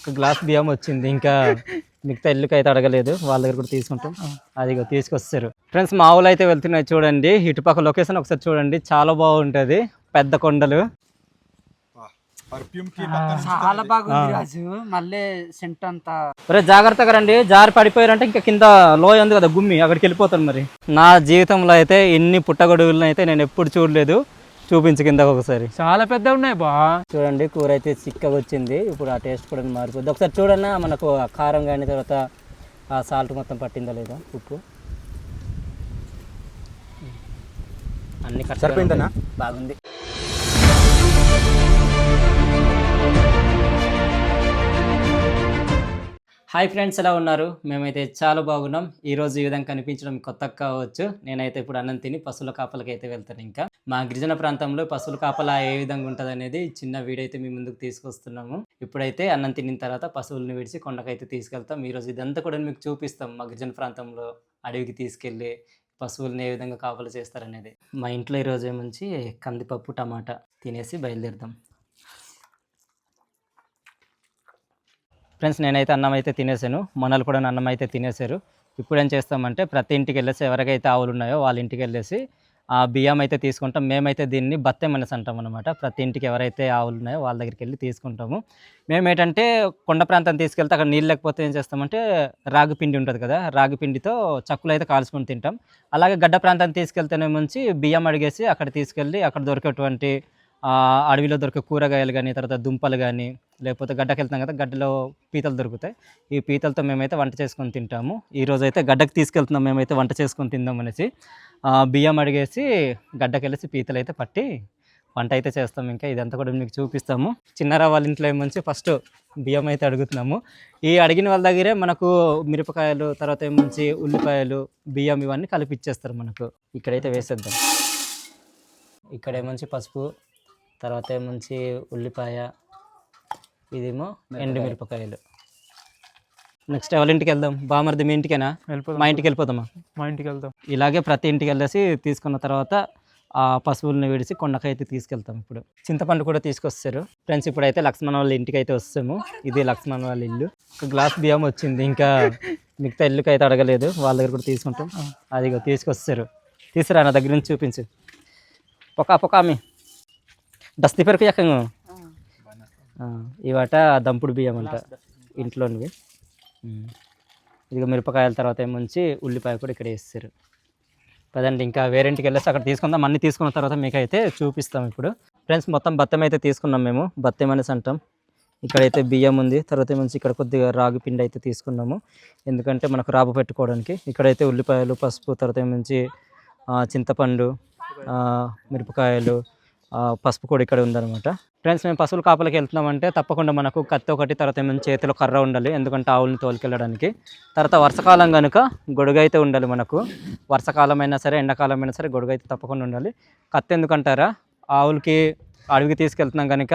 ఒక గ్లాస్ బియ్యం వచ్చింది. ఇంకా మిగతా ఇల్లుకి అయితే అడగలేదు. వాళ్ళ దగ్గర కూడా తీసుకుంటాం. అది తీసుకొస్తారు. ఫ్రెండ్స్ మా ఊళ్ళో అయితే వెళ్తున్నాయి చూడండి. ఇటుపక్క లొకేషన్ ఒకసారి చూడండి. చాలా బాగుంటుంది. పెద్ద కొండలు. పర్ఫ్యూమ్కి చాలా బాగుంది రాజు. మళ్ళీ సెంట్ అంతా. ఒరే జాగ్రత్తగా రండి. జారి పడిపోయారంటే ఇంకా కింద లోయ ఉంది కదా గుమ్మి. అక్కడికి వెళ్ళిపోతాను మరి. నా జీవితంలో అయితే ఇన్ని పుట్టగొడుగులను అయితే నేను ఎప్పుడు చూడలేదు. చూపించు కింద ఒకసారి. చాలా పెద్ద ఉన్నాయి బా. చూడండి కూర అయితే చిక్కగా వచ్చింది ఇప్పుడు ఆ టేస్ట్ కూడా మారిపోద్ది. ఒకసారి చూడన్నా మనకు ఆ కారం కానీ తర్వాత ఆ సాల్ట్ మొత్తం పట్టిందా లేదా? ఉప్పు. అన్ని సరిపోయిందన్నా? బాగుంది. హాయ్ ఫ్రెండ్స్ ఎలా ఉన్నారు? మేమైతే చాలా బాగున్నాం. ఈరోజు ఈ విధంగా కనిపించడం కొత్త కావచ్చు. నేనైతే ఇప్పుడు అన్నం తిని పశువుల కాపలకి అయితే వెళ్తాను ఇంకా. మా గిరిజన ప్రాంతంలో పశువుల కాపలా ఏ విధంగా ఉంటుంది అనేది చిన్న వీడియో అయితే మీ ముందుకు తీసుకొస్తున్నాము. ఇప్పుడైతే అన్నం తినిన తర్వాత పశువులను విడిచి కొండకైతే తీసుకెళ్తాం. ఈ రోజు ఇదంతా కూడా మీకు చూపిస్తాం. మా గిరిజన ప్రాంతంలో అడవికి తీసుకెళ్ళి పశువులను ఏ విధంగా కాపలు చేస్తారనేది. మా ఇంట్లో ఈరోజు ఏముంచి కందిపప్పు టమాటా తినేసి బయలుదేరుదాం. ఫ్రెండ్స్ నేనైతే అన్నం అయితే తినేసాను. మనలు కూడా అన్నం అయితే తినేశారు ఇప్పుడు ఏం చేస్తామంటే ప్రతి ఇంటికి వెళ్ళేసి ఎవరికైతే ఆవులు ఉన్నాయో వాళ్ళ ఇంటికి వెళ్ళేసి ఆ బియ్యం అయితే తీసుకుంటాం. మేమైతే దీన్ని బత్తెం అనేసి అంటాం అనమాట ప్రతి ఇంటికి ఎవరైతే ఆవులు ఉన్నాయో వాళ్ళ దగ్గరికి వెళ్ళి తీసుకుంటాము. మేము ఏంటంటే కొండ ప్రాంతం తీసుకెళ్తే అక్కడ నీళ్ళు లేకపోతే ఏం చేస్తామంటే రాగి పిండి ఉంటుంది కదా రాగి పిండితో చక్కులు అయితే కాల్చుకొని తింటాం. అలాగే గడ్డ ప్రాంతాన్ని తీసుకెళ్తేనే ముంచి బియ్యం అడిగేసి అక్కడ తీసుకెళ్ళి అక్కడ దొరికేటువంటి అడవిలో దొరికే కూరగాయలు కానీ తర్వాత దుంపలు కానీ లేకపోతే గడ్డకి వెళ్తాం కదా గడ్డలో పీతలు దొరుకుతాయి. ఈ పీతలతో మేమైతే వంట చేసుకొని తింటాము. ఈరోజు అయితే గడ్డకి తీసుకెళ్తున్నాం మేమైతే వంట చేసుకొని తిందాం అనేసి. బియ్యం అడిగేసి గడ్డకి వెళ్ళేసి పీతలు అయితే పట్టి వంట అయితే చేస్తాం ఇంకా. ఇదంతా కూడా మీకు చూపిస్తాము. చిన్నరా వాళ్ళ ఇంట్లో ఏమొచ్చి ఫస్ట్ బియ్యం అయితే అడుగుతున్నాము. ఈ అడిగిన వాళ్ళ దగ్గరే మనకు మిరపకాయలు తర్వాత ఏమొచ్చి ఉల్లిపాయలు బియ్యం ఇవన్నీ కలిపి ఇచ్చేస్తారు మనకు. ఇక్కడైతే వేసేద్దాం. ఇక్కడ ఏమొచ్చి పసుపు తర్వాత ఏమొచ్చి ఉల్లిపాయ ఇదేమో ఎండు మిరపకాయలు నెక్స్ట్ ఎవరి ఇంటికి వెళ్దాం? బామర్ది మీ ఇంటికేనా? మా ఇంటికి వెళ్ళిపోదామా? మా ఇంటికి వెళ్దాం. ఇలాగే ప్రతి ఇంటికి వెళ్ళేసి తీసుకున్న తర్వాత ఆ పశువులను విడిచి కొండకైతే తీసుకెళ్తాం ఇప్పుడు. చింతపండు కూడా తీసుకొస్తారు. ఫ్రెండ్స్ ఇప్పుడైతే లక్ష్మణ వాళ్ళ ఇంటికి అయితే వస్తాము. ఇది లక్ష్మణ వాళ్ళ ఇల్లు. ఒక గ్లాస్ బియ్యం వచ్చింది. ఇంకా మిగతా ఇల్లుకి అయితే అడగలేదు. వాళ్ళ దగ్గర కూడా తీసుకుంటాం. అది తీసుకొస్తారు. తీసుకురా నా దగ్గర నుంచి చూపించు. పొక పొక ఆమె దస్తి పెరుకు ఎక్కంగా ఇవాట దంపుడు బియ్యం అంట ఇంట్లోనివి. ఇదిగో మిరపకాయల తర్వాత ఏముంచి ఉల్లిపాయ కూడా ఇక్కడ వేస్తారు. పదండి ఇంకా వేరేంటికి వెళ్ళేసి అక్కడ తీసుకుందాం. అన్ని తీసుకున్న తర్వాత మీకు అయితే చూపిస్తాం ఇప్పుడు. ఫ్రెండ్స్ మొత్తం బత్తం అయితే తీసుకున్నాం మేము. బత్తం అనేసి అంటాం. ఇక్కడైతే బియ్యం ఉంది. తర్వాత ఏమొచ్చి ఇక్కడ కొద్దిగా రాగి పిండి అయితే తీసుకున్నాము. ఎందుకంటే మనకు రాబు పెట్టుకోవడానికి. ఇక్కడైతే ఉల్లిపాయలు పసుపు తర్వాత ఏమొచ్చి ఆ, చింతపండు ఆ, మిరపకాయలు పసుపు కూడా ఇక్కడ ఉందన్నమాట. ఫ్రెండ్స్ మేము పశువుల కాపలకి వెళ్తున్నామంటే తప్పకుండా మనకు కత్తి ఒకటి తర్వాత ఏమైనా చేతిలో కర్ర ఉండాలి ఎందుకంటే ఆవులను తోలుకెళ్ళడానికి. తర్వాత వర్షాకాలం కనుక గొడుగైతే ఉండాలి మనకు. వర్షాకాలం అయినా సరే ఎండాకాలం అయినా సరే గొడుగైతే అయితే తప్పకుండా ఉండాలి. కత్తి ఎందుకంటారా? ఆవులకి అడవికి తీసుకెళ్తున్నాం కనుక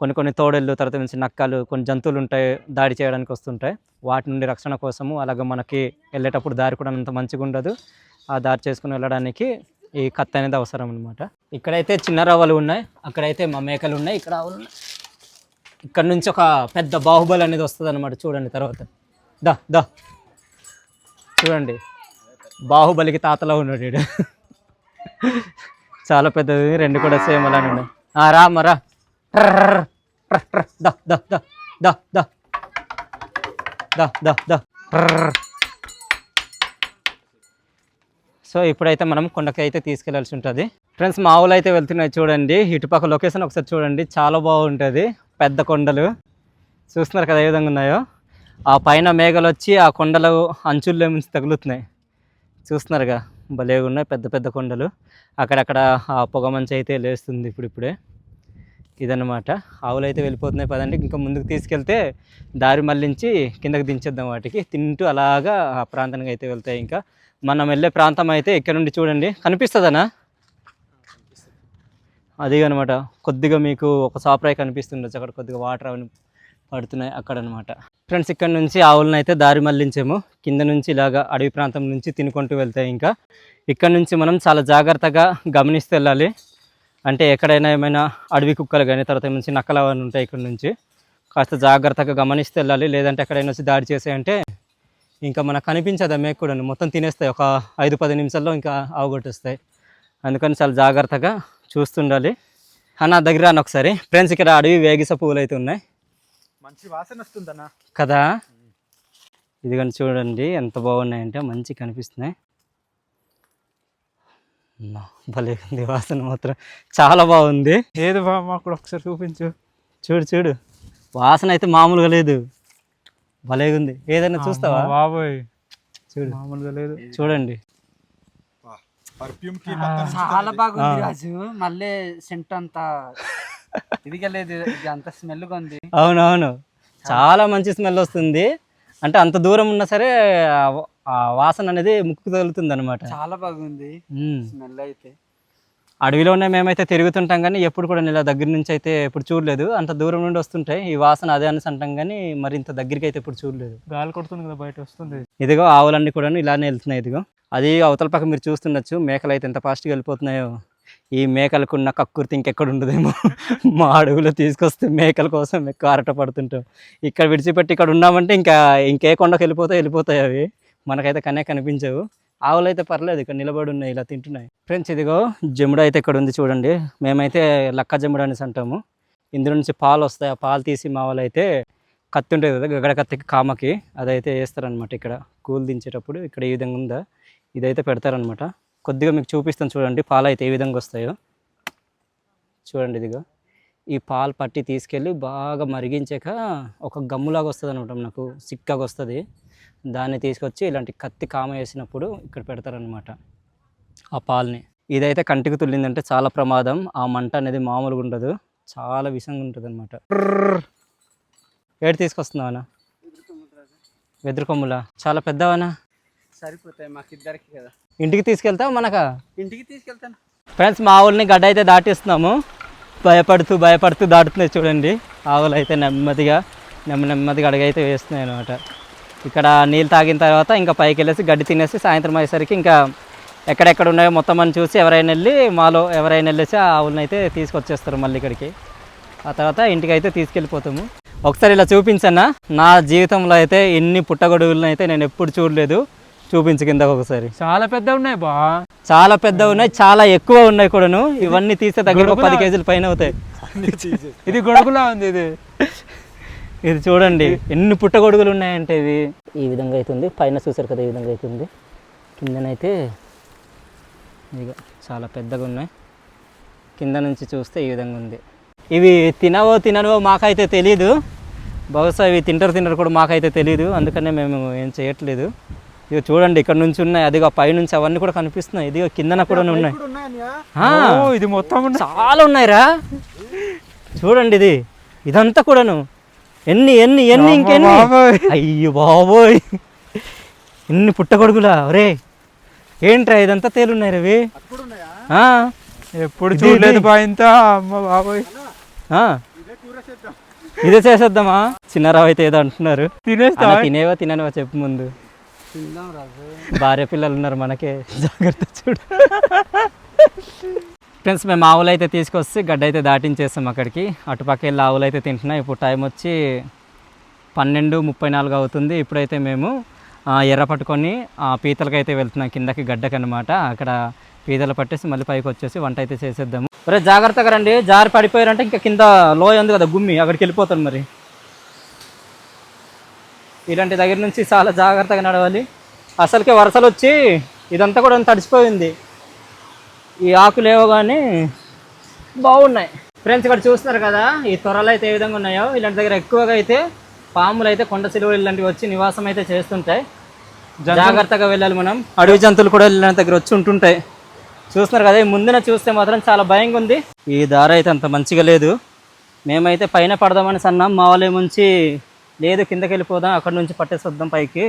కొన్ని కొన్ని తోడళ్ళు తర్వాత నుంచి నక్కలు కొన్ని జంతువులు ఉంటాయి దాడి చేయడానికి వస్తుంటాయి. వాటి నుండి రక్షణ కోసము అలాగే మనకి వెళ్ళేటప్పుడు దారి కూడా అంత మంచిగా ఉండదు ఆ దారి చేసుకుని వెళ్ళడానికి ఈ కత్తి అనేది అవసరం అనమాట ఇక్కడైతే చిన్న రవ్వలు ఉన్నాయి అక్కడైతే మా మేకలు ఉన్నాయి ఇక్కడ ఆవులు ఉన్నాయి. ఇక్కడ నుంచి ఒక పెద్ద బాహుబలి అనేది వస్తుంది అనమాట చూడండి తర్వాత. దా దా. చూడండి. బాహుబలికి తాతలో ఉన్నాడు వీడు చాలా పెద్దది రెండు కూడా సేమ్ అలానే ఉన్నాయి. ఆ, రా మరా ట్రర్, ట్రర్, ట్రర్, దా దా దా. దా దా దా దా. దా సో ఇప్పుడైతే మనం కొండకి అయితే తీసుకెళ్ళాల్సి ఉంటుంది. ఫ్రెండ్స్ మా ఊళ్ళు అయితే వెళ్తున్నాయి చూడండి. ఇటుపక్క లొకేషన్ ఒకసారి చూడండి. చాలా బాగుంటుంది. పెద్ద కొండలు. చూస్తున్నారు కదా ఏ విధంగా ఉన్నాయో? ఆ పైన మేఘలు వచ్చి ఆ కొండలు అంచుల్లో నుంచి తగులుతున్నాయి. చూస్తున్నారుగా? భలే ఉన్నాయి. పెద్ద పెద్ద కొండలు. అక్కడక్కడ ఆ పొగ మంచి అయితే లేస్తుంది ఇప్పుడిప్పుడే ఇదన్నమాట. ఆవులు అయితే వెళ్ళిపోతున్నాయి పదండి. ఇంకా ముందుకు తీసుకెళ్తే దారి మళ్ళించి కిందకి దించేద్దాం వాటికి. తింటూ అలాగా ఆ ప్రాంతానికి అయితే వెళ్తాయి ఇంకా. మనం వెళ్ళే ప్రాంతం అయితే ఇక్కడ నుండి చూడండి. కనిపిస్తుందనా? అది అనమాట కొద్దిగా మీకు ఒక సాప్రాయ్ కనిపిస్తుండొచ్చు. అక్కడ కొద్దిగా వాటర్ అవన్నీ పడుతున్నాయి అక్కడ అనమాట ఫ్రెండ్స్ ఇక్కడ నుంచి ఆవులను అయితే దారి మళ్ళించాము. కింద నుంచి ఇలాగా అడవి ప్రాంతం నుంచి తినుకుంటూ వెళ్తాయి ఇంకా. ఇక్కడ నుంచి మనం చాలా జాగ్రత్తగా గమనిస్తూ వెళ్ళాలి. అంటే ఎక్కడైనా ఏమైనా అడవి కుక్కలు కానీ తర్వాత నుంచి నక్కలు అవన్నీ ఉంటాయి ఇక్కడ నుంచి. కాస్త జాగ్రత్తగా గమనిస్తే వెళ్ళాలి. లేదంటే ఎక్కడైనా వచ్చి దాడి చేసాయంటే ఇంకా మనకు కనిపించదు ఆ మేక కూడా మొత్తం తినేస్తాయి. ఒక ఐదు పది నిమిషాల్లో ఇంకా అవగొట్టేస్తాయి అందుకని చాలా జాగ్రత్తగా చూస్తుండాలి. అన్న దగ్గర రాను ఒకసారి. ఫ్రెండ్స్ ఇక్కడ అడవి వేగిస పువ్వులు అయితే ఉన్నాయి. మంచి వాసన వస్తుందన్న. కదా? ఇది కానీ చూడండి ఎంత బాగున్నాయంటే మంచి కనిపిస్తున్నాయి. భలే ఉంది వాసన మాత్రం. చాలా బాగుంది. ఏది బా మాకు కూడా ఒకసారి చూపించు. చూడు చూడు. వాసన అయితే మామూలుగా లేదు. భలేగా ఉంది ఏదైనా చూస్తావా? బాబోయ్. చూడు. మామూలుగా లేదు. చూడండి. పర్ఫ్యూమ్కి పక్కన చాలా బాగుంది రాజు. మళ్ళీ సెంట్ అంతా ఇదిగా లేదు ఇది అంత స్మెల్గా ఉంది. అవునవును. చాలా మంచి స్మెల్ వస్తుంది. అంటే అంత దూరం ఉన్నా సరే వాసన అనేది ముక్కు తగులుతుంది అనమాట చాలా బాగుంది. స్మెల్ అయితే. అడవిలోనే మేమైతే తిరుగుతుంటాం కానీ ఎప్పుడు కూడా ఇలా దగ్గర నుంచి అయితే ఎప్పుడు చూడలేదు. అంత దూరం నుండి వస్తుంటాయి ఈ వాసన అదే అనేసి అంటాం కానీ మరి ఇంత దగ్గరికి అయితే ఎప్పుడు చూడలేదు. గాలి కొడుతుంది కదా బయట వస్తుంది. ఇదిగో ఆవులన్నీ కూడా ఇలానే వెళ్తున్నాయి ఇదిగో. అది అవతల పక్క మీరు చూస్తుండొచ్చు. మేకలు అయితే ఎంత ఫాస్ట్గా వెళ్ళిపోతున్నాయో. ఈ మేకలకు ఉన్న కక్కుర్తి ఇంకెక్కడ ఉండదేమో. మా అడవిలో తీసుకొస్తే మేకల కోసం ఎక్కువ ఆరట పడుతుంటాం. ఇక్కడ విడిచిపెట్టి ఇక్కడ ఉన్నామంటే ఇంకా ఇంకే కొండకు వెళ్ళిపోతాయి వెళ్ళిపోతాయి అవి. మనకైతే కనే కనిపించవు. ఆవులు అయితే పర్లేదు ఇక్కడ నిలబడి ఉన్నాయి ఇలా తింటున్నాయి. ఫ్రెండ్స్ ఇదిగో జముడు అయితే ఇక్కడ ఉంది చూడండి. మేమైతే లక్క జముడు అనేసి అంటాము. ఇందులో నుంచి పాలు వస్తాయి. ఆ పాలు తీసి మా వాళ్ళు అయితే కత్తి ఉంటుంది కదా గగడ కత్తికి కామకి. అదైతే వేస్తారనమాట ఇక్కడ. కూల్ దించేటప్పుడు ఇక్కడ ఈ విధంగా ఉందా? ఇదైతే పెడతారనమాట కొద్దిగా మీకు చూపిస్తాను చూడండి పాలు అయితే ఏ విధంగా వస్తాయో. చూడండి ఇదిగో. ఈ పాలు పట్టి తీసుకెళ్ళి బాగా మరిగించాక ఒక గమ్ములాగా వస్తుంది అనమాట నాకు సిక్కగా వస్తుంది. దాన్ని తీసుకొచ్చి ఇలాంటి కత్తి కామ వేసినప్పుడు ఇక్కడ పెడతారనమాట ఆ పాలని. ఇదైతే కంటికి తుల్లిందంటే చాలా ప్రమాదం. ఆ మంట అనేది మామూలుగా ఉండదు. చాలా విషంగా ఉంటుంది అనమాట ఏడు తీసుకొస్తున్నావనా వెదురు కొమ్ములా? చాలా పెద్దవనా సరిపోతాయి మాకు ఇద్దరికి కదా. ఇంటికి తీసుకెళ్తావు మనకా? ఇంటికి తీసుకెళ్తాను. ఫ్రెండ్స్ మా ఊళ్ళని గడ్డ అయితే దాటిస్తున్నాము. భయపడుతూ భయపడుతూ దాటుతున్నాయి చూడండి. ఆవులు అయితే నెమ్మదిగా నెమ్మ నెమ్మదిగా అడుగైతే వేస్తున్నాయి అనమాట ఇక్కడ నీళ్ళు తాగిన తర్వాత ఇంకా పైకి వెళ్ళేసి గడ్డి తినేసి సాయంత్రం అయ్యేసరికి ఇంకా ఎక్కడెక్కడ ఉన్నాయో మొత్తం అని చూసి ఎవరైనా వెళ్ళి మాలో ఎవరైనా వెళ్ళేసి ఆ ఆవులను అయితే తీసుకొచ్చేస్తారు మళ్ళీ ఇక్కడికి. ఆ తర్వాత ఇంటికి అయితే తీసుకెళ్ళిపోతాము. ఒకసారి ఇలా చూపించన్నా నా జీవితంలో అయితే ఎన్ని పుట్టగొడుగులను అయితే నేను ఎప్పుడు చూడలేదు. చూపించు కింద ఒకసారి. చాలా పెద్ద ఉన్నాయి బా. చాలా పెద్ద ఉన్నాయి చాలా ఎక్కువ ఉన్నాయి కూడాను. ఇవన్నీ తీస్తే దగ్గర పది కేజీల పైన అవుతాయి. ఇది గొడుగులా ఉంది ఇది. ఇది చూడండి ఎన్ని పుట్టగొడుగులు ఉన్నాయంటే ఇవి. ఈ విధంగా అవుతుంది పైన చూసారు కదా ఈ విధంగా అవుతుంది కిందనైతే ఇక చాలా పెద్దగా ఉన్నాయి. కింద నుంచి చూస్తే ఈ విధంగా ఉంది. ఇవి తినవో తినవో మాకైతే తెలీదు. బహుశా ఇవి తింటారు తింటారు కూడా మాకైతే తెలియదు అందుకనే మేము ఏం చేయట్లేదు. ఇక చూడండి ఇక్కడ నుంచి ఉన్నాయి. అదిగో పైనుంచి అవన్నీ కూడా కనిపిస్తున్నాయి. ఇదిగో కిందన కూడా ఉన్నాయి. ఇది మొత్తం చాలా ఉన్నాయిరా. చూడండి ఇది. ఇదంతా కూడాను. ఎన్ని ఎన్ని ఎన్ని ఇంకెన్ని. అయ్యో బాబోయ్. ఎన్ని పుట్టగొడుగులా? ఒరే ఏంట్రా ఇదంతా తేలున్నాయి రవి? అప్పుడు ఉన్నాయా ఆ, ఎప్పుడు చూడలేదు ఇంత. అమ్మ బాబోయ్. ఆ, ఇదే చేసేద్దామా? చిన్నరావు అయితే ఏదో అంటున్నారు. తినేవా తిననివా చెప్పు ముందు. భార్య పిల్లలు ఉన్నారు మనకే. జాగ్రత్త చూడు. ఫ్రెండ్స్ మేము ఆవులు అయితే తీసుకొచ్చి గడ్డ అయితే దాటించేస్తాం అక్కడికి. అటుపక్క వెళ్ళి ఆవులు అయితే తింటున్నాయి ఇప్పుడు టైం వచ్చి పన్నెండు ముప్పై నాలుగు అవుతుంది. ఇప్పుడైతే మేము ఎర్ర పట్టుకొని ఆ, పీతలకైతే వెళ్తున్నాం. కిందకి గడ్డకి అనమాట అక్కడ పీతలు పట్టేసి మళ్ళీ పైకి వచ్చేసి వంట అయితే చేసేద్దాము. రే జాగ్రత్తగా రండి. జారి పడిపోయారంటే ఇంకా కింద లోయ ఉంది కదా గుమ్మి. అక్కడికి వెళ్ళిపోతాను మరి. ఇలాంటి దగ్గర నుంచి చాలా జాగ్రత్తగా నడవాలి. అసలుకే వరసలు వచ్చి ఇదంతా కూడా తడిసిపోయింది. ఈ ఆకులు ఏవో కానీ బాగున్నాయి. ఫ్రెండ్స్ ఇక్కడ చూస్తున్నారు కదా ఈ త్వరలు అయితే ఏ విధంగా ఉన్నాయో. ఇలాంటి దగ్గర ఎక్కువగా అయితే పాములు అయితే కొండ సిలువలు ఇలాంటివి వచ్చి నివాసం అయితే చేస్తుంటాయి. జాగ్రత్తగా వెళ్ళాలి మనం. అడవి జంతువులు కూడా ఇలాంటి దగ్గర వచ్చి ఉంటుంటాయి. చూస్తున్నారు కదా ఈ ముందున చూస్తే మాత్రం చాలా భయంగా ఉంది. ఈ దారి అయితే అంత మంచిగా లేదు. మేమైతే పైన పడదామని అన్నాం మా వాళ్ళు ఏముంచి లేదు కిందకి వెళ్ళిపోదాం అక్కడ నుంచి పట్టేసొద్దాం పైకి.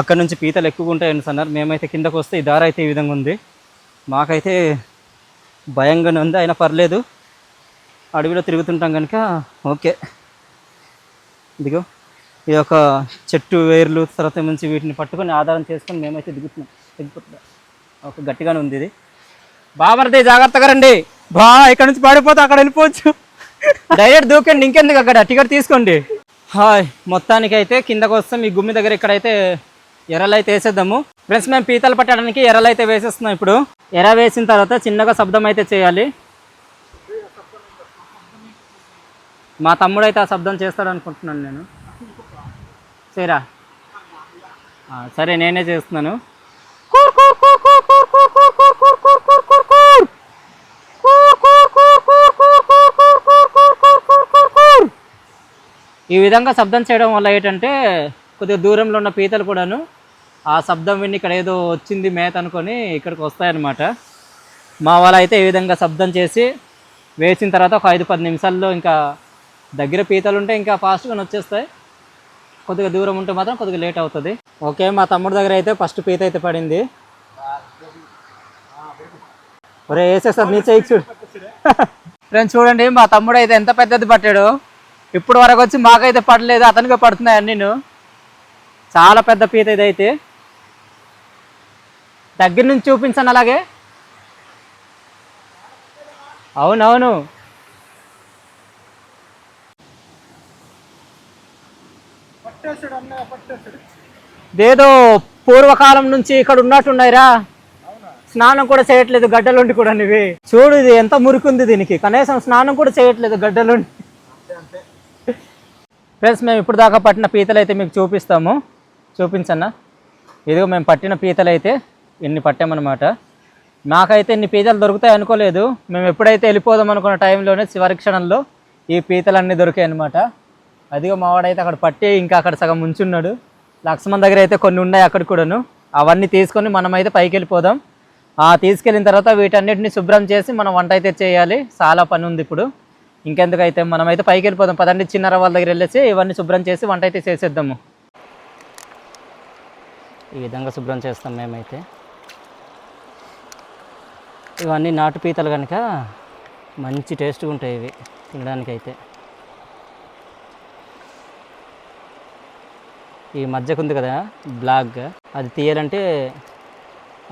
అక్కడ నుంచి పీతలు ఎక్కువగా ఉంటాయని అన్నారు మేమైతే కిందకు వస్తే ఈ దారి అయితే ఈ విధంగా ఉంది. మాకైతే భయంగానే ఉంది. అయినా పర్లేదు. అడవిలో తిరుగుతుంటాం కనుక ఓకే. ఇదిగో ఇది ఒక చెట్టు వేర్లు తర్వాత నుంచి వీటిని పట్టుకొని ఆధారం చేసుకొని మేమైతే దిగుతున్నాం. దిగిపోతున్నాం. ఒక గట్టిగానే ఉంది ఇది. బామర్ది జాగ్రత్తగా రండి. బా ఇక్కడ నుంచి పడిపోతే అక్కడ వెళ్ళిపోవచ్చు. డైరెక్ట్ దూకండి. ఇంకెందుకు అక్కడ? టికెట్ తీసుకోండి. హాయ్ మొత్తానికి అయితే కిందకు వస్తాం ఈ గుమ్మి దగ్గర ఇక్కడైతే ఎర్రలు అయితే వేసేద్దాము ఫ్రెండ్స్ మేము పీతలు పట్టడానికి ఎర్రలు అయితే వేసేస్తున్నాం ఇప్పుడు ఎర్ర వేసిన తర్వాత చిన్నగా శబ్దం అయితే చేయాలి మా తమ్ముడు అయితే ఆ శబ్దం చేస్తాడు అనుకుంటున్నాను నేను సరేరా సరే నేనే చేస్తున్నాను ఈ విధంగా శబ్దం చేయడం వల్ల ఏంటంటే కొద్దిగా దూరంలో ఉన్న పీతలు కూడాను ఆ శబ్దం విని ఇక్కడ ఏదో వచ్చింది మేత అనుకొని ఇక్కడికి వస్తాయన్నమాట. మా వాళ్ళు అయితే ఈ విధంగా శబ్దం చేసి వేసిన తర్వాత ఒక ఐదు పది నిమిషాల్లో ఇంకా దగ్గర పీతలు ఉంటే ఇంకా ఫాస్ట్గా వచ్చేస్తాయి. కొద్దిగా దూరం ఉంటే మాత్రం కొద్దిగా లేట్ అవుతుంది. ఓకే మా తమ్ముడు దగ్గర అయితే ఫస్ట్ పీత అయితే పడింది. ఒరే వేసేస్తారు నీ చేయి చూడు. ఫ్రెండ్స్ చూడండి మా తమ్ముడు అయితే ఎంత పెద్దది పట్టాడు. ఇప్పుడు వరకు వచ్చి మాకైతే పడలేదు అతనికే పడుతున్నాయి అన్నీ చాలా పెద్ద పీత ఇది అయితే దగ్గర నుంచి చూపించాను అలాగే. అవునవును. పట్టేసాడు ఇదేదో పూర్వకాలం నుంచి ఇక్కడ ఉన్నట్టున్నాయిరా స్నానం కూడా చేయట్లేదు గడ్డలుండి కూడా ఇవి చూడు ఇది ఎంత మురికుంది దీనికి. కనీసం స్నానం కూడా చేయట్లేదు గడ్డలుండి. ఫ్రెండ్స్ మేము ఇప్పుడు దాకా పట్టిన పీతలు అయితే మీకు చూపిస్తాము. చూపించన్నా. ఇదిగో మేము పట్టిన పీతలు అయితే ఇన్ని పట్టామన్నమాట. నాకైతే ఇన్ని పీతలు దొరుకుతాయి అనుకోలేదు. మేము ఎప్పుడైతే వెళ్ళిపోదాం అనుకున్న టైంలోనే చివరి క్షణంలో ఈ పీతలన్నీ దొరికాయి అనమాట అదిగో మావాడైతే అక్కడ పట్టి ఇంకా అక్కడ సగం ఉంచున్నాడు. లక్ష్మణ్ దగ్గర అయితే కొన్ని ఉన్నాయి అక్కడ కూడాను. అవన్నీ తీసుకొని మనమైతే పైకి వెళ్ళిపోదాం. ఆ తీసుకెళ్ళిన తర్వాత వీటన్నిటిని శుభ్రం చేసి మనం వంట అయితే చేయాలి. చాలా పని ఉంది ఇప్పుడు. ఇంకెందుకైతే మనమైతే పైకి వెళ్ళిపోదాం. పదండి చిన్నర వాళ్ళ దగ్గర వెళ్ళేసి ఇవన్నీ శుభ్రం చేసి వంట అయితే చేసేద్దాము. ఈ విధంగా శుభ్రం చేస్తాం మేమైతే. ఇవన్నీ నాటు పీతలు కనుక మంచి టేస్ట్గా ఉంటాయి ఇవి తినడానికైతే. ఈ మధ్యకు ఉంది కదా బ్లాక్గా అది తీయాలంటే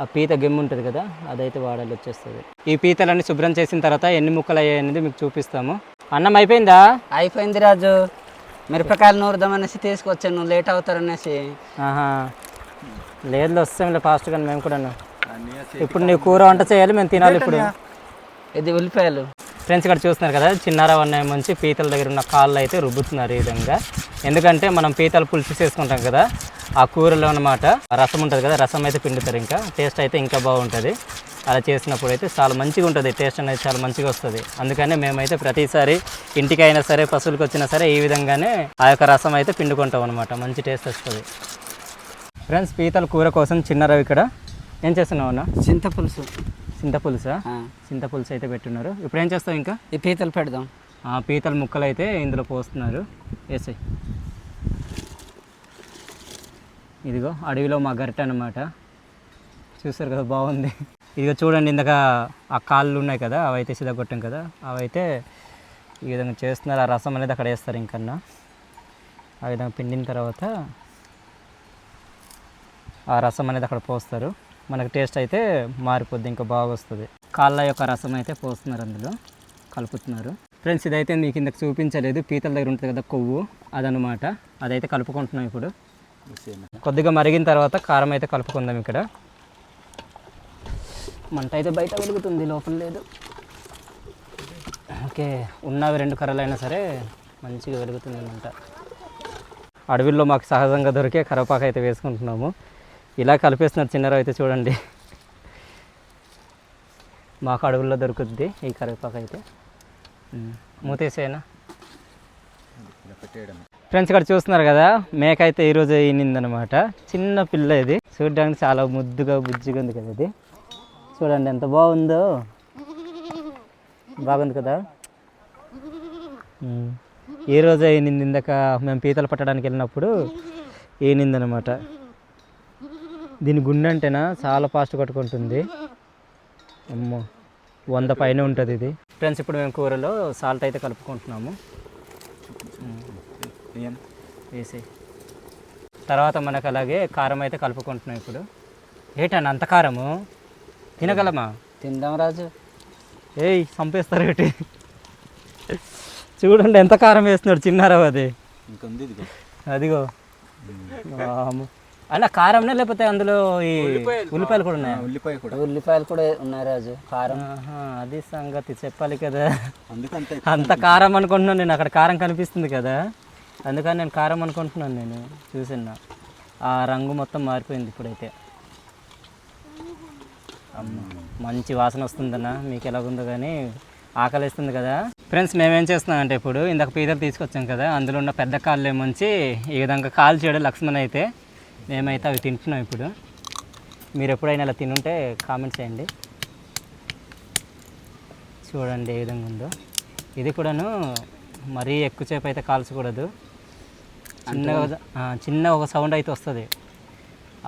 ఆ పీత గెమ్ము ఉంటుంది కదా అదైతే వాడాలి వచ్చేస్తుంది ఈ పీతలన్నీ శుభ్రం చేసిన తర్వాత ఎన్ని ముక్కలు అయ్యాయి అనేది మీకు చూపిస్తాము. అన్నం అయిపోయిందా? అయిపోయింది రాజు. మిరపకాయలు నూరుదామనేసి తీసుకొచ్చాను లేట్ అవుతారనేసి. ఆహా. లేదు వస్తాంలే ఫాస్ట్గా మేము కూడా ఇప్పుడు నీ కూర వంట చేయాలి మేము తినాలి ఇప్పుడు. ఇది ఉల్లిపాయలు. ఫ్రెండ్స్ ఇక్కడ చూస్తున్నారు కదా చిన్నార అన్నయ్య మంచి పీతల దగ్గర ఉన్న కాళ్ళు అయితే రుబ్బుతున్నారు ఈ విధంగా. ఎందుకంటే మనం పీతలు పులుసు చేసుకుంటాం కదా ఆ కూరలో అనమాట రసం ఉంటుంది కదా రసం అయితే పిండుతారు ఇంకా. టేస్ట్ అయితే ఇంకా బాగుంటుంది. అలా చేసినప్పుడు అయితే చాలా మంచిగా ఉంటుంది. టేస్ట్ అనేది చాలా మంచిగా వస్తుంది. అందుకనే మేమైతే ప్రతిసారి ఇంటికి అయినా సరే పశువులకు వచ్చినా సరే ఈ విధంగానే ఆ యొక్క రసం అయితే పిండుకుంటాం అనమాట మంచి టేస్ట్ వస్తుంది. ఫ్రెండ్స్ పీతల కూర కోసం చిన్నారావు ఇక్కడ. ఏం చేస్తున్నావు అన్న? చింతపులుసు. చింతపులుసా? చింతపులుసు అయితే పెట్టున్నారు. ఇప్పుడు ఏం చేస్తావు ఇంకా? ఈ పీతలు పెడదాం. ఆ పీతల ముక్కలు అయితే ఇందులో పోస్తున్నారు. వేసాయి. ఇదిగో అడవిలో మా గరిట అనమాట చూసారు కదా బాగుంది. ఇదిగో చూడండి ఇందాక ఆ కాళ్ళు ఉన్నాయి కదా అవి అయితే సిద్ధగొట్టాం కదా అవైతే ఈ విధంగా చేస్తున్నారు. ఆ రసం అనేది అక్కడ వేస్తారు ఇంకన్నా. ఆ విధంగా పిండిన తర్వాత ఆ రసం అనేది అక్కడ పోస్తారు. మనకు టేస్ట్ అయితే మారిపోద్ది ఇంకా బాగా వస్తుంది కాళ్ళ యొక్క రసం అయితే పోస్తున్నారు అందులో కలుపుతున్నారు. ఫ్రెండ్స్ ఇదైతే మీకు ఇందాక చూపించలేదు. పీతల దగ్గర ఉంటుంది కదా కొవ్వు అదనమాట అదైతే కలుపుకుంటున్నాం ఇప్పుడు. కొద్దిగా మరిగిన తర్వాత కారం అయితే కలుపుకుందాం ఇక్కడ. మంట అయితే బయట వెలుగుతుంది లోపల లేదు. ఓకే ఉన్నవి రెండు కర్రలు అయినా సరే మంచిగా వెలుగుతుంది మంట. అడవిలో మాకు సహజంగా దొరికే కరపాకు అయితే వేసుకుంటున్నాము. ఇలా కలిపేస్తున్నారు చిన్నరావు అయితే చూడండి. మాకు అడవుల్లో దొరుకుద్ది ఈ కరివేపాకు అయితే. ఉమ్, మూతేసేనా ఫ్రెండ్స్ ఇక్కడ చూస్తున్నారు కదా మేక అయితే ఈరోజు ఈనిందనమాట. చిన్న పిల్ల ఇది. చూడడానికి చాలా ముద్దుగా బుజ్జిగా ఉంది కదా ఇది. చూడండి ఎంత బాగుందో. బాగుంది కదా? ఈ రోజు ఈనింది ఇందాక మేము పీతలు పట్టడానికి వెళ్ళినప్పుడు ఈనిందనమాట. దీని గుండె అంటేనా చాలా ఫాస్ట్ కొట్టుకుంటుంది. అమ్మో వంద పైన ఉంటుంది ఇది. ఫ్రెండ్స్ ఇప్పుడు మేము కూరలో సాల్ట్ అయితే కలుపుకుంటున్నాము. వేసి. తర్వాత మనకు అలాగే కారం అయితే కలుపుకుంటున్నాం ఇప్పుడు. ఏటన్నా అంత కారము? తినగలమా? తిందాం రాజు. ఏయ్ చంపేస్తారు ఏంటి? చూడండి ఎంత కారం వేస్తున్నాడు చిన్నారావు అది. అదిగో. అలా కారంనే లేకపోతే అందులో ఈ ఉల్లిపాయలు. కూడా ఉన్నాయా? ఉల్లిపాయ కూడా. ఉల్లిపాయలు కూడా ఉన్నాయి రాజు కారం. ఆహా, అది సంగతి చెప్పాలి కదా. అంత కారం అనుకుంటున్నాను నేను అక్కడ కారం కనిపిస్తుంది కదా. అందుకని నేను కారం అనుకుంటున్నాను నేను చూసిన. ఆ రంగు మొత్తం మారిపోయింది ఇప్పుడైతే. అమ్మ మంచి వాసన వస్తుందన్నా మీకు ఎలాగుందో కానీ ఆకలిస్తుంది కదా. ఫ్రెండ్స్ మేమేం చేస్తున్నామంటే ఇప్పుడు ఇందాక పీతలు తీసుకొచ్చాం కదా అందులో ఉన్న పెద్ద కాళ్ళు ఏమొంచి ఈ విధంగా కాలు చేయడం లక్ష్మణ్ అయితే మేమైతే అవి తింటున్నాం ఇప్పుడు. మీరు ఎప్పుడైనా ఇలా తినుంటే కామెంట్ చేయండి. చూడండి ఏ విధంగా ఉందో. ఇది కూడాను మరీ ఎక్కువసేపు అయితే కాల్చకూడదు. చిన్నగా చిన్న ఒక సౌండ్ అయితే వస్తుంది.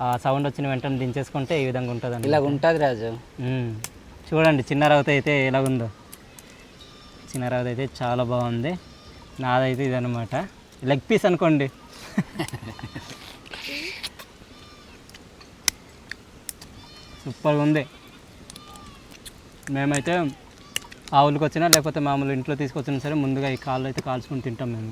ఆ సౌండ్ వచ్చిన వెంటనే దించేసుకుంటే ఈ విధంగా ఉంటుంది ఇలా ఉంటుంది రాజు. చూడండి చిన్న రవత అయితే ఎలా ఉందో చిన్న రవత అయితే చాలా బాగుంది. నాదైతే ఇదనమాట లెగ్ పీస్ అనుకోండి. సూపర్గా ఉంది. మేమైతే ఆవులకు వచ్చినా లేకపోతే మామూలు ఇంట్లో తీసుకొచ్చినా సరే ముందుగా ఈ కాళ్ళు అయితే కాల్చుకొని తింటాం మేము.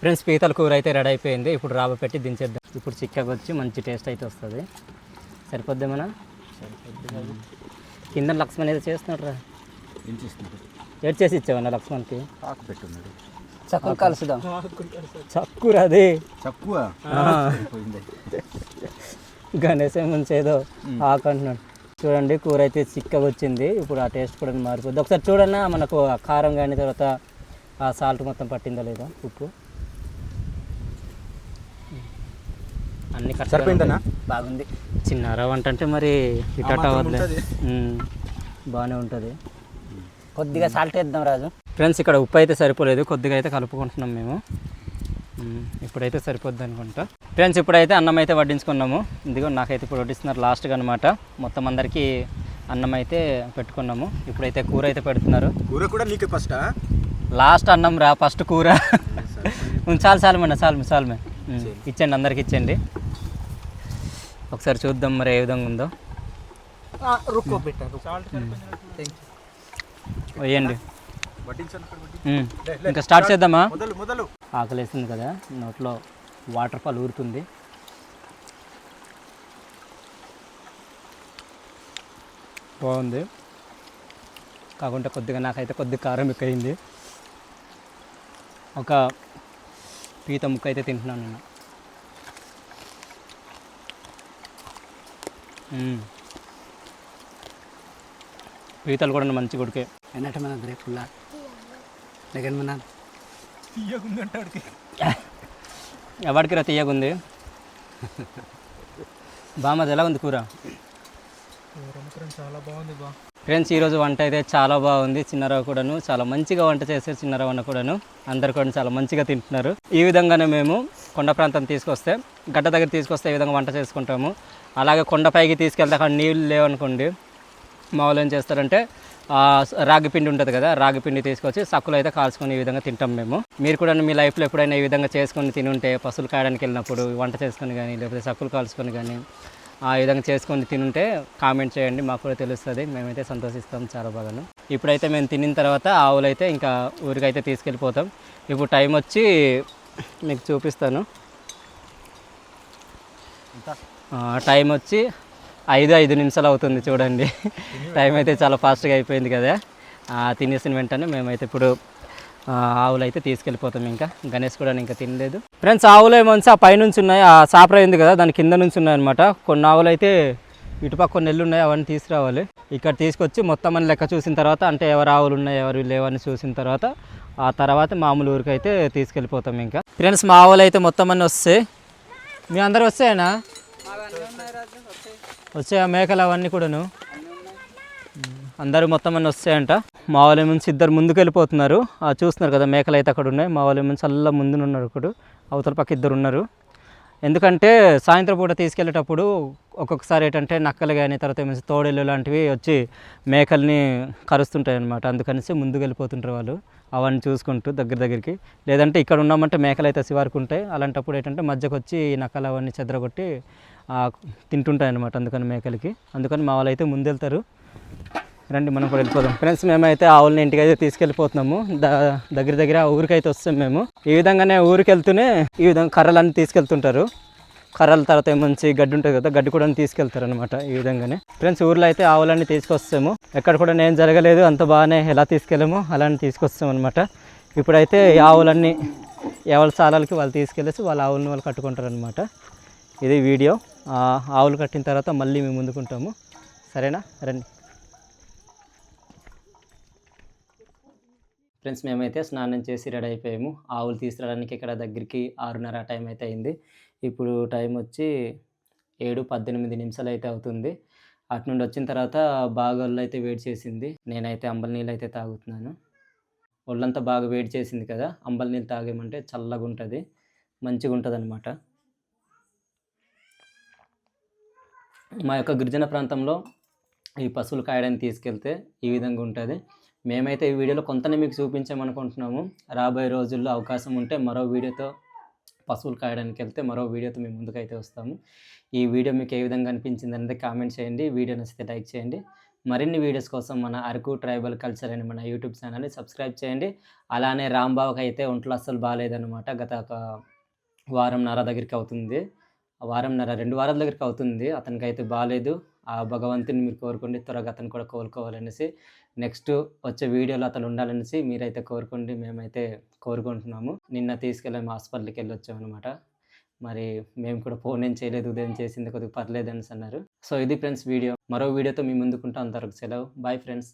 ఫ్రెండ్స్ పీతల కూర అయితే రెడీ అయిపోయింది. ఇప్పుడు రాబ పెట్టి దించేద్దాం. ఇప్పుడు చిక్కగా వచ్చి మంచి టేస్ట్ అయితే వస్తుంది. సరిపోద్దేమన్నా కింద లక్ష్మణ్ ఏదో చేస్తున్నాడు? రా చేసి ఇచ్చావన్నా లక్ష్మణ్కి? ఆకు పెట్టున్నాడు. చక్కలు కలుసుదాం. చక్కుర అది పోయింది గణేశం నుంచి ఏదో ఆకు అంటున్నాడు. చూడండి కూర అయితే చిక్కగా వచ్చింది. ఇప్పుడు ఆ టేస్ట్ కూడా మారిపోద్ది. ఒకసారి చూడన్నా మనకు ఆ కారం కానీ తర్వాత ఆ సాల్ట్ మొత్తం పట్టిందా లేదా? ఉప్పు. అన్ని కరెక్ట్గా సరిపోయిందన్నా? బాగుంది. చిన్న రవ్వ అంటే మరి ఇటు అటు అవ్వదులే ఉమ్, బాగానే ఉంటుంది. కొద్దిగా సాల్ట్ వేద్దాం రాజు. ఫ్రెండ్స్ ఇక్కడ ఉప్పు అయితే సరిపోలేదు. కొద్దిగా అయితే కలుపుకుంటున్నాం మేము. ఇప్పుడైతే సరిపోద్ది అనుకుంటా. ఫ్రెండ్స్ ఇప్పుడైతే అన్నం అయితే వడ్డించుకున్నాము. ఇదిగో నాకైతే ఇప్పుడు వడ్డిస్తున్నారు లాస్ట్గా అనమాట మొత్తం అందరికీ అన్నం అయితే పెట్టుకున్నాము. ఇప్పుడైతే కూర అయితే పెడుతున్నారు. కూర కూడా నీకే ఫస్ట్? లాస్ట్ అన్నం రా ఫస్ట్ కూర. చాలు చాలు మేడం చాలు చాలు ఇచ్చండి అందరికి ఇచ్చండి ఒకసారి చూద్దాం మరి ఏ విధంగా ఉందో. రుక్కో పెట్టారు వేయండి. ఉమ్, ఇంకా స్టార్ట్ చేద్దామా? మొదలు మొదలు. ఆకలేస్తుంది కదా నోట్లో వాటర్ ఫాల్ ఊరుతుంది. బాగుంది. కాకుంటే కొద్దిగా నాకైతే కొద్దిగా కారం ఎక్కువైంది. ఒక పీత ముక్క అయితే తింటున్నాను నేను. పీతలు కూడా మంచి గుడికే ఎన్నట్టు మన బ్రేక్ ఫుల్ మన ఎవరికి రా తీయగుంది? బామ్మది ఎలా ఉంది కూర? చాలా బాగుంది బా. ఫ్రెండ్స్ ఈరోజు వంట అయితే చాలా బాగుంది. చిన్నరావు కూడాను చాలా మంచిగా వంట చేశారు చిన్నరావు అన్న కూడాను. అందరు కూడా చాలా మంచిగా తింటున్నారు. ఈ విధంగానే మేము కొండ ప్రాంతం తీసుకొస్తే గడ్డ దగ్గర తీసుకొస్తే ఈ విధంగా వంట చేసుకుంటాము? అలాగే కొండపైకి తీసుకెళ్తే అక్కడ నీళ్ళు లేవనుకోండి మా వాళ్ళు ఏం చేస్తారంటే రాగి పిండి ఉంటుంది కదా రాగి పిండి తీసుకొచ్చి సక్కులు అయితే కాల్చుకొని ఈ విధంగా తింటాం మేము. మీరు కూడా మీ లైఫ్లో ఎప్పుడైనా ఈ విధంగా చేసుకొని తిని ఉంటే పశువులు కాయడానికి వెళ్ళినప్పుడు వంట చేసుకొని కానీ లేకపోతే సక్కులు కాల్చుకొని కానీ ఆ విధంగా చేసుకొని తినుంటే కామెంట్ చేయండి మాకు కూడా తెలుస్తుంది. మేమైతే సంతోషిస్తాం చాలా బాగాను. ఇప్పుడైతే మేము తినిన తర్వాత ఆవులైతే ఇంకా ఊరికైతే తీసుకెళ్ళిపోతాం. ఇప్పుడు టైం వచ్చి మీకు చూపిస్తాను. టైం వచ్చి ఐదు ఐదు నిమిషాలు అవుతుంది చూడండి. టైం అయితే చాలా ఫాస్ట్గా అయిపోయింది కదా. తినేసిన వెంటనే మేమైతే ఇప్పుడు ఆవులు అయితే తీసుకెళ్ళిపోతాం ఇంకా. గణేష్ కూడా ఇంకా తినలేదు. ఫ్రెండ్స్ ఆవులు ఏమొంచి ఆ పైనుంచి ఉన్నాయి. ఆ సాపర ఉంది కదా దాని కింద నుంచి ఉన్నాయన్నమాట. కొన్ని ఆవులు అయితే ఇటుపక్క కొన్ని నెల్లు ఉన్నాయి అవన్నీ తీసుకురావాలి. ఇక్కడ తీసుకొచ్చి మొత్తం అని లెక్క చూసిన తర్వాత అంటే ఎవరు ఆవులు ఉన్నాయి ఎవరు లేవని చూసిన తర్వాత ఆ తర్వాత మామూలు ఊరికి అయితే తీసుకెళ్ళిపోతాం ఇంకా. ఫ్రెండ్స్ మా అయితే మొత్తం అన్నీ వస్తాయి మీ అందరు వస్తాయనా? వచ్చాయా మేకలు అవన్నీ కూడాను? అందరూ మొత్తం అన్నీ వస్తాయంట. మా వాళ్ళ నుంచి ఇద్దరు ముందుకు వెళ్ళిపోతున్నారు ఆ చూస్తున్నారు కదా మేకలు అయితే అక్కడ ఉన్నాయి. మా వాళ్ళ నుంచి అల్లా ముందు ఉన్నారు ఒకడు. అవతల పక్క ఇద్దరు ఉన్నారు. ఎందుకంటే సాయంత్రం పూట తీసుకెళ్ళేటప్పుడు ఒక్కొక్కసారి ఏంటంటే నక్కలు కానీ తర్వాత ఏమైనా తోడేళ్ళు లాంటివి వచ్చి మేకల్ని కరుస్తుంటాయి అనమాట అందుకనేసి ముందుకు వెళ్ళిపోతుంటారు వాళ్ళు. అవన్నీ చూసుకుంటూ దగ్గర దగ్గరికి. లేదంటే ఇక్కడ ఉన్నామంటే మేకలు అయితే శివారికి ఉంటాయి అలాంటప్పుడు ఏంటంటే మధ్యకు వచ్చి ఈ నక్కలు అవన్నీ చెదరగొట్టి తింటుంటాయి అనమాట అందుకని మేకలకి. అందుకని మా వాళ్ళు అయితే ముందు వెళ్తారు రండి మనం కూడా వెళ్ళిపోదాం. ఫ్రెండ్స్ మేమైతే ఆవులని ఇంటికి అయితే తీసుకెళ్ళిపోతున్నాము. దగ్గర దగ్గర ఊరికైతే వస్తాం మేము. ఈ విధంగానే ఊరికి వెళ్తూనే ఈ విధంగా కర్రలన్నీ తీసుకెళ్తుంటారు. కర్రల తర్వాత మంచి గడ్డి ఉంటుంది కదా గడ్డి కూడా తీసుకెళ్తారు అనమాట ఈ విధంగానే. ఫ్రెండ్స్ ఊర్లో అయితే ఆవులన్నీ తీసుకొస్తాము. ఎక్కడ కూడా నేను జరగలేదు అంత బాగానే ఎలా తీసుకెళ్ళామో అలానే తీసుకొస్తాం అనమాట ఇప్పుడైతే ఈ ఆవులన్నీ ఎవరి సాలాలకి వాళ్ళు తీసుకెళ్ళేసి వాళ్ళ ఆవులని వాళ్ళు కట్టుకుంటారు అనమాట ఇది వీడియో. ఆవులు కట్టిన తర్వాత మళ్ళీ మేము ముందుకుంటాము. సరేనా? రండి. ఫ్రెండ్స్ మేమైతే స్నానం చేసి రెడీ అయిపోయాము. ఆవులు తీసుకురావడానికి ఇక్కడ దగ్గరికి ఆరున్నర టైం అయితే అయింది. ఇప్పుడు టైం వచ్చి ఏడు పద్దెనిమిది నిమిషాలు అయితే అవుతుంది. అటు నుండి వచ్చిన తర్వాత బాగా ఒళ్ళు అయితే వేడి చేసింది. నేనైతే అంబలి నీళ్ళు అయితే తాగుతున్నాను. ఒళ్ళంతా బాగా వేడి చేసింది కదా అంబలి నీళ్ళు తాగేమంటే చల్లగా ఉంటుంది మంచిగా ఉంటుంది అనమాట మా యొక్క గిరిజన ప్రాంతంలో ఈ పశువులు కాయడానికి తీసుకెళ్తే ఈ విధంగా ఉంటుంది. మేమైతే ఈ వీడియోలో కొంతనే మీకు చూపించామనుకుంటున్నాము. రాబోయే రోజుల్లో అవకాశం ఉంటే మరో వీడియోతో పశువులు కాయడానికి వెళ్తే మరో వీడియోతో మేము ముందుకైతే వస్తాము. ఈ వీడియో మీకు ఏ విధంగా అనిపించింది అనేది కామెంట్ చేయండి. వీడియో నచ్చితే లైక్ చేయండి. మరిన్ని వీడియోస్ కోసం మన అరకు ట్రైబల్ కల్చర్ అని మన యూట్యూబ్ ఛానల్ని సబ్స్క్రైబ్ చేయండి. అలానే రాంబాబుకి అయితే ఒంట్లో అస్సలు బాగాలేదన్నమాట. గత ఒక వారంన్నర దగ్గరికి అవుతుంది. వారంన్నర రెండు వారాల దగ్గరికి అవుతుంది. అతనికైతే బాగాలేదు. ఆ భగవంతుని మీరు కోరుకోండి త్వరగా అతను కూడా కోలుకోవాలనేసి నెక్స్ట్ వచ్చే వీడియోలో అతను ఉండాలనేసి మీరైతే కోరుకోండి మేమైతే కోరుకుంటున్నాము. నిన్న తీసుకెళ్ళాము హాస్పిటల్కి వెళ్ళి వచ్చాము అనమాట మరి మేము కూడా ఫోన్ ఏం చేయలేదు ఉదయం చేసింది కొద్దిగా పర్లేదు అనేసి అన్నారు. సో ఇది ఫ్రెండ్స్ వీడియో. మరో వీడియోతో మీ ముందుకుంటాం అంతవరకు సెలవు. Bye friends.